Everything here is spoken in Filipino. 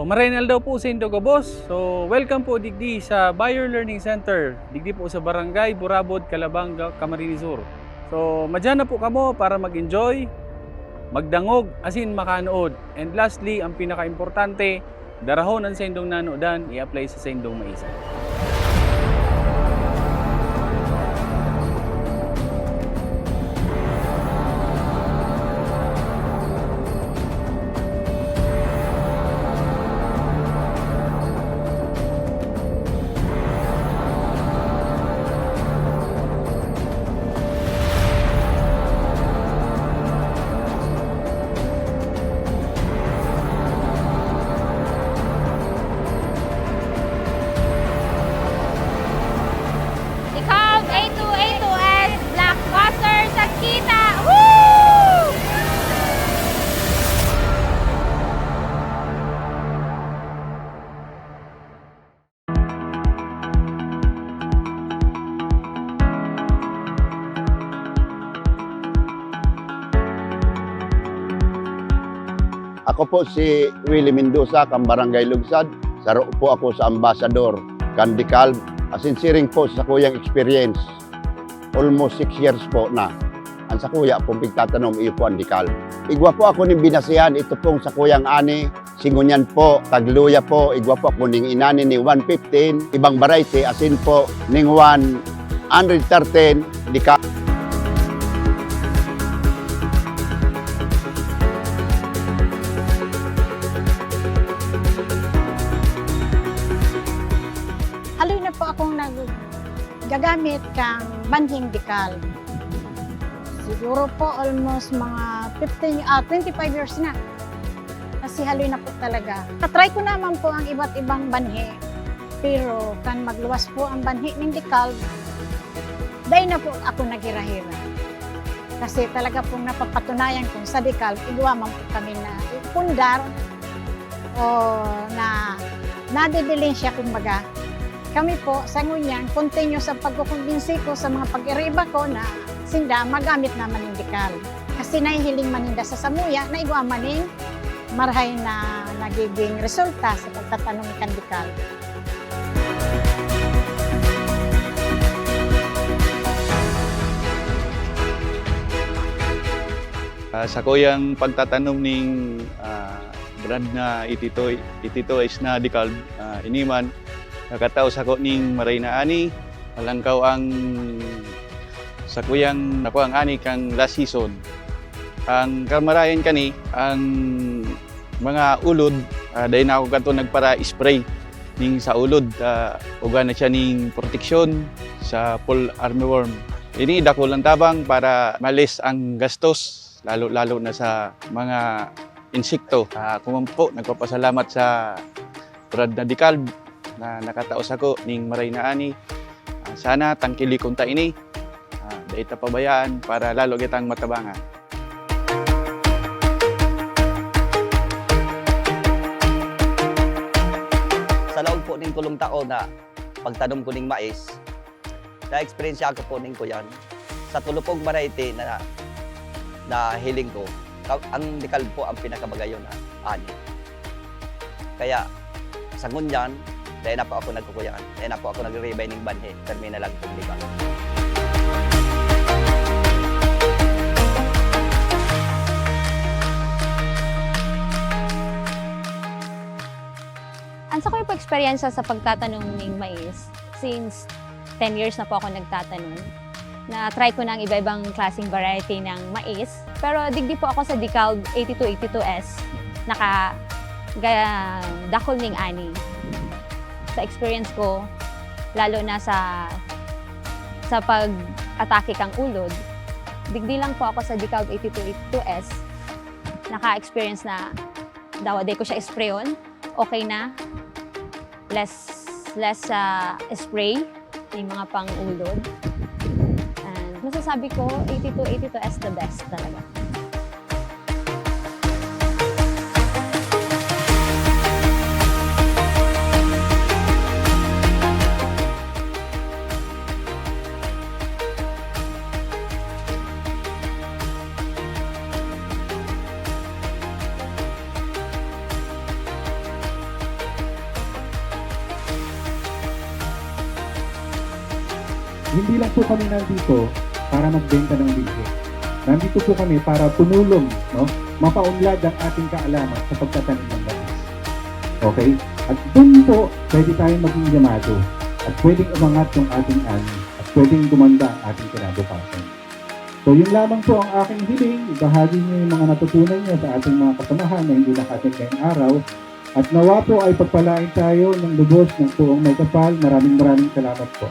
So, Marinal daw po sa Indogo Boss. So, welcome po digdi sa Buyer Learning Center. Digdi po sa Barangay Burabod, Calabanga, Camarines Sur. So, madyan na po kamo para mag-enjoy, magdangog, asin makanood. And lastly, ang pinaka-importante, darahon ang sendong nanodan, i-apply sa sendong maisa. Ako po si Willie Mendoza, kang Barangay Lugsad. Saro po ako sa Ambassador, Candicalb. Asinsiring po sa kuyang experience. Almost six years po na. Ang sa kuya pong pigtatanom, iyo po ang Dicalb. Igwa po ako ng binasihan, ito pong sa kuyang ani. Singunyan po, tagluya po, igwa po ako ning inani ni 115. Ibang variety, asin po, ning 113, Dicalb. haloy gagamit kang banhing dikal. Siguro po almost mga 15, ah, 25 years na. Kasi haloy na po talaga. Katry ko naman po ang iba't ibang banhi. Pero kan magluwas po ang banhi ng dikal, dahil na po ako naghira-hira. Kasi talaga pong napapatunayan kung sa dikal, igawa man po kami na pundar o na nadibilin siya kumbaga kami po sa ngunyan, continue sa pagkukumbinsi ko sa mga pag-iriba ko na sinda magamit naman ng dikal. Kasi nahihiling maninda sa samuya na igwa maning marhay na nagiging resulta sa pagtatanong ng dikal. Ah, sa kuyang pagtatanom ning ah, brand nga itito itito is na dikal ah, iniman nakataos ako ning maray na ani. Palangkaw ang sa kuyang nako ang ani kang last season. Ang kamarayan kani ang mga ulod uh, dahil na ako kanto nagpara spray ning sa ulod. Uh, uga na siya ning proteksyon sa full armyworm ini dako lang tabang para malis ang gastos lalo-lalo na sa mga insekto. Uh, kung po, nagpapasalamat sa Brad na Dicalb na nakataos ako ning maray na ani. Ah, sana tangkili kong ini. Uh, dahil pabayaan para lalo kitang matabangan. sa laog po ning kulong tao na pagtanom ko ning mais, na-experience ako po ning ko yan. Sa tulupong variety na na hiling ko, ang dikal po ang pinakabagayon na ani. Kaya sa ngunyan, dahil na po ako nagkukuyan, dahil na po ako nag-rebay ning banhe, terminal lang dikal. Ang sa ko yung experience sa pagtatanong ng mais since 10 years na po ako nagtatanong. Na-try ko ng iba-ibang klaseng variety ng mais. Pero digdi po ako sa Decalb 8282S. Naka dakol ning ani. Sa experience ko, lalo na sa sa pag-atake kang ulod, digdi lang po ako sa Decalb 8282S. Naka-experience na dawaday ko siya sprayon. Okay na, less less sa spray yung mga pang-ulod. And masasabi ko, 82, 82S the best talaga. Hindi lang po kami nandito para magbenta ng bilhin. Nandito po kami para tumulong, no? mapaunlad ang ating kaalaman sa pagtatanim ng mais. Okay? At doon po, pwede tayong maging yamado at pwedeng umangat yung ating ani at pwedeng gumanda ang ating kinabukasan. So yun lamang po ang aking hiling, ibahagi niyo yung mga natutunan niyo sa ating mga kasamahan na hindi nakatin ngayong araw. At nawa po ay pagpalain tayo ng lubos ng tuong may kapal. Maraming maraming salamat po.